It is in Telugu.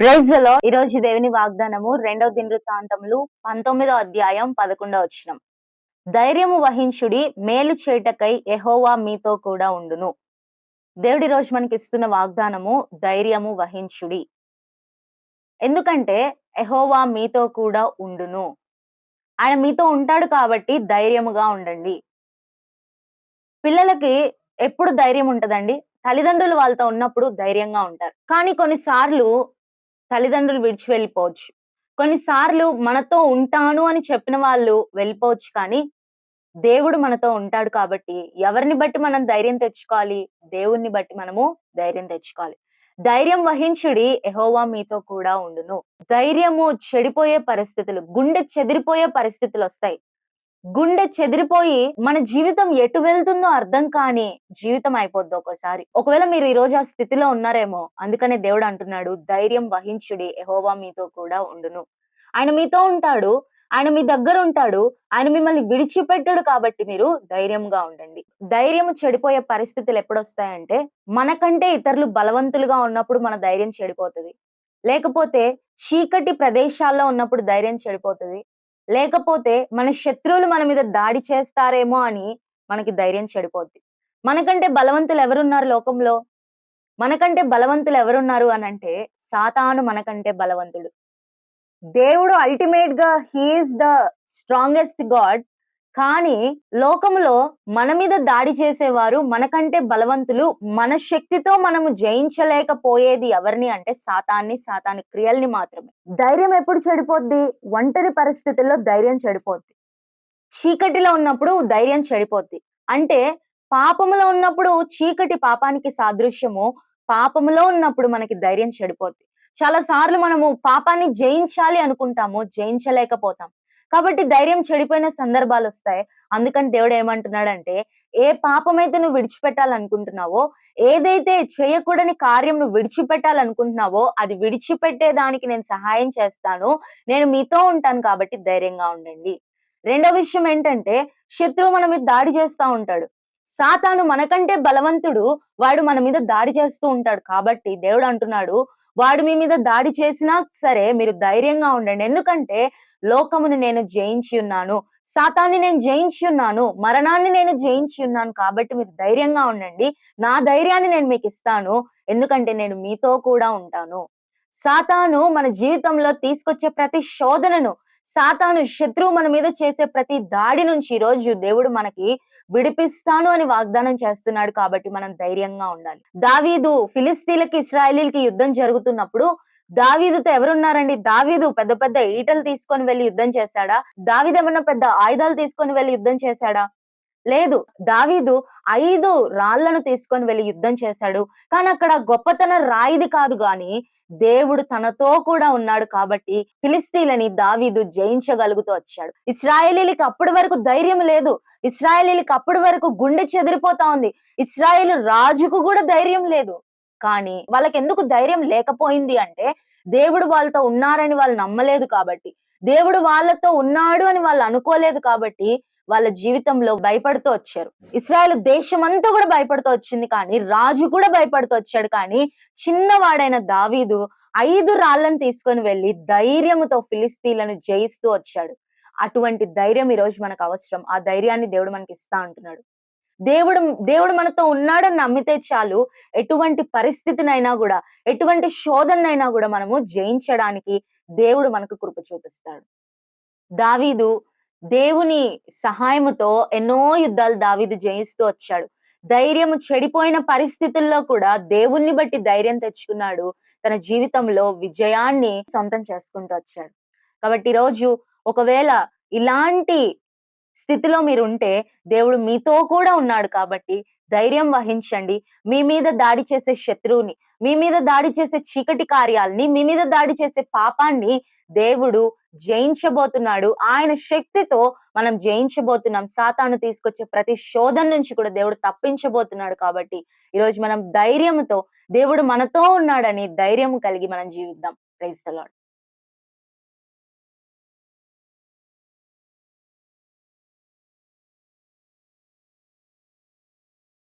ప్రైజ్లో ఈ రోజు దేవుని వాగ్దానము రెండవ దినవృత్తాంతములు పంతొమ్మిదో అధ్యాయం పదకొండవ వచనం. ధైర్యము వహించుడి మేలు చేటకై ఎహోవా మీతో కూడా ఉండును. దేవుడి రోజు మనకి ఇస్తున్న వాగ్దానము ధైర్యము వహించుడి. ఎందుకంటే ఎహోవా మీతో కూడా ఉండును. ఆయన మీతో ఉంటాడు కాబట్టి ధైర్యముగా ఉండండి. పిల్లలకి ఎప్పుడు ధైర్యం ఉంటదండి? తల్లిదండ్రులు వాళ్ళతో ఉన్నప్పుడు ధైర్యంగా ఉంటారు. కానీ కొన్నిసార్లు తల్లిదండ్రులు విడిచి వెళ్ళిపోవచ్చు. కొన్నిసార్లు మనతో ఉంటాను అని చెప్పిన వాళ్ళు వెళ్ళిపోవచ్చు కానీ దేవుడు మనతో ఉంటాడు కాబట్టి ఎవరిని బట్టి మనం ధైర్యం తెచ్చుకోవాలి? దేవుణ్ణి బట్టి మనము ధైర్యం తెచ్చుకోవాలి. ధైర్యం వహించుడి ఎహోవా మీతో కూడా ఉండును. ధైర్యము చెడిపోయే పరిస్థితులు గుండె చెదిరిపోయే పరిస్థితులు వస్తాయి. గుండె చెదిరిపోయి మన జీవితం ఎటు వెళ్తుందో అర్థం కాని జీవితం అయిపోద్ది ఒక్కోసారి. ఒకవేళ మీరు ఈ రోజు ఆ స్థితిలో ఉన్నారేమో అందుకనే దేవుడు అంటున్నాడు ధైర్యం వహించుడి ఎహోవా మీతో కూడా ఉండును. ఆయన మీతో ఉంటాడు ఆయన మీ దగ్గర ఉంటాడు ఆయన మిమ్మల్ని విడిచిపెట్టడు కాబట్టి మీరు ధైర్యంగా ఉండండి. ధైర్యం చెడిపోయే పరిస్థితులు ఎప్పుడొస్తాయంటే మనకంటే ఇతరులు బలవంతులుగా ఉన్నప్పుడు మన ధైర్యం చెడిపోతుంది. లేకపోతే చీకటి ప్రదేశాల్లో ఉన్నప్పుడు ధైర్యం చెడిపోతుంది. లేకపోతే మన శత్రువులు మన మీద దాడి చేస్తారేమో అని మనకి ధైర్యం చెడిపోద్ది. మనకంటే బలవంతులు ఎవరున్నారు లోకంలో? మనకంటే బలవంతులు ఎవరున్నారు అని అంటే సాతాను మనకంటే బలవంతుడు. దేవుడు అల్టిమేట్గా హీఈస్ ద స్ట్రాంగెస్ట్ గాడ్ కానీ లోకములో మన మీద దాడి చేసేవారు మనకంటే బలవంతులు మన శక్తితో మనము జయించలేకపోయేది ఎవరిని అంటే సాతాన్ని సాతాని క్రియల్ని మాత్రమే. ధైర్యం ఎప్పుడు చెడిపోద్ది? ఒంటరి పరిస్థితుల్లో ధైర్యం చెడిపోద్ది. చీకటిలో ఉన్నప్పుడు ధైర్యం చెడిపోద్ది. అంటే పాపములో ఉన్నప్పుడు చీకటి పాపానికి సాదృశ్యము పాపములో ఉన్నప్పుడు మనకి ధైర్యం చెడిపోద్ది. చాలా సార్లు మనము పాపాన్ని జయించాలి అనుకుంటాము జయించలేకపోతాం. కాబట్టి ధైర్యం చెడిపోయిన సందర్భాలు వస్తాయి. అందుకని దేవుడు ఏమంటున్నాడంటే ఏ పాపమైతే నువ్వు విడిచిపెట్టాలనుకుంటున్నావో ఏదైతే చేయకూడని కార్యం నువ్వు విడిచిపెట్టాలనుకుంటున్నావో అది విడిచిపెట్టేదానికి నేను సహాయం చేస్తాను. నేను మీతో ఉంటాను కాబట్టి ధైర్యంగా ఉండండి. రెండో విషయం ఏంటంటే శత్రువు మన మీద దాడి చేస్తూ ఉంటాడు. సాతాను మనకంటే బలవంతుడు వాడు మన మీద దాడి చేస్తూ ఉంటాడు. కాబట్టి దేవుడు అంటున్నాడు వాడు మీ మీద దాడి చేసినా సరే మీరు ధైర్యంగా ఉండండి. ఎందుకంటే లోకమును నేను జయించి ఉన్నాను. సాతాన్ని నేను జయించి ఉన్నాను. మరణాన్ని నేను జయించి ఉన్నాను. కాబట్టి మీరు ధైర్యంగా ఉండండి. నా ధైర్యాన్ని నేను మీకు ఇస్తాను. ఎందుకంటే నేను మీతో కూడా ఉంటాను. సాతాను మన జీవితంలో తీసుకొచ్చే ప్రతి శోధనను సాతాను శత్రువు మన మీద చేసే ప్రతి దాడి నుంచి ఈ రోజు దేవుడు మనకి విడిపిస్తాను అని వాగ్దానం చేస్తున్నాడు కాబట్టి మనం ధైర్యంగా ఉండాలి. దావీదు ఫిలిస్తీన్లకి ఇస్రాయలీలకి యుద్ధం జరుగుతున్నప్పుడు దావీదుతో ఎవరున్నారండి? దావీదు పెద్ద పెద్ద ఈటలు తీసుకొని వెళ్ళి యుద్ధం చేశాడా? దావీదు ఏమన్నా పెద్ద ఆయుధాలు తీసుకొని వెళ్ళి యుద్ధం చేశాడా? లేదు. దావీదు ఐదు రాళ్ళను తీసుకొని వెళ్ళి యుద్ధం చేశాడు. కానీ అక్కడ గొప్పతన రాయిది కాదు గాని దేవుడు తనతో కూడా ఉన్నాడు కాబట్టి ఫిలిస్తీన్లని దావీదు జయించగలుగుతూ వచ్చాడు. ఇస్రాయేలీలకి అప్పటి వరకు ధైర్యం లేదు. ఇస్రాయేలీలకి అప్పటి వరకు గుండె చెదిరిపోతా ఉంది. ఇస్రాయేల్ రాజుకు కూడా ధైర్యం లేదు. కానీ వాళ్ళకి ఎందుకు ధైర్యం లేకపోయింది అంటే దేవుడు వాళ్ళతో ఉన్నారని వాళ్ళు నమ్మలేదు కాబట్టి దేవుడు వాళ్ళతో ఉన్నాడు అని వాళ్ళు అనుకోలేదు కాబట్టి వాళ్ళ జీవితంలో భయపడుతూ వచ్చారు. ఇస్రాయల్ దేశం అంతా కూడా భయపడుతూ వచ్చింది కానీ రాజు కూడా భయపడుతూ వచ్చాడు కానీ చిన్నవాడైన దావీదు ఐదు రాళ్ళను తీసుకొని వెళ్ళి ధైర్యముతో ఫిలిస్తీన్లను జయిస్తూ వచ్చాడు. అటువంటి ధైర్యం ఈ రోజు మనకు అవసరం. ఆ ధైర్యాన్ని దేవుడు మనకి ఇస్తా అంటున్నాడు. దేవుడు దేవుడు మనతో ఉన్నాడని నమ్మితే చాలు. ఎటువంటి పరిస్థితినైనా కూడా ఎటువంటి శోధనైనా కూడా మనము జయించడానికి దేవుడు మనకు కృప చూపిస్తాడు. దావీదు దేవుని సహాయముతో ఎన్నో యుద్ధాలు దావీదు జయిస్తూ వచ్చాడు. ధైర్యం చెడిపోయిన పరిస్థితుల్లో కూడా దేవుణ్ణి బట్టి ధైర్యం తెచ్చుకున్నాడు. తన జీవితంలో విజయాన్ని సొంతం చేసుకుంటూ వచ్చాడు. కాబట్టి ఈరోజు ఒకవేళ ఇలాంటి స్థితిలో మీరు ఉంటే దేవుడు మీతో కూడా ఉన్నాడు కాబట్టి ధైర్యం వహించండి. మీ మీద దాడి చేసే శత్రువుని మీ మీద దాడి చేసే చీకటి కార్యాలని మీ మీద దాడి చేసే పాపాన్ని దేవుడు జయించబోతున్నాడు. ఆయన శక్తితో మనం జయించబోతున్నాం. సాతాను తీసుకొచ్చే ప్రతి శోధన నుంచి కూడా దేవుడు తప్పించబోతున్నాడు కాబట్టి ఈరోజు మనం ధైర్యంతో దేవుడు మనతో ఉన్నాడని ధైర్యం కలిగి మనం జీవిద్దాం. Praise lord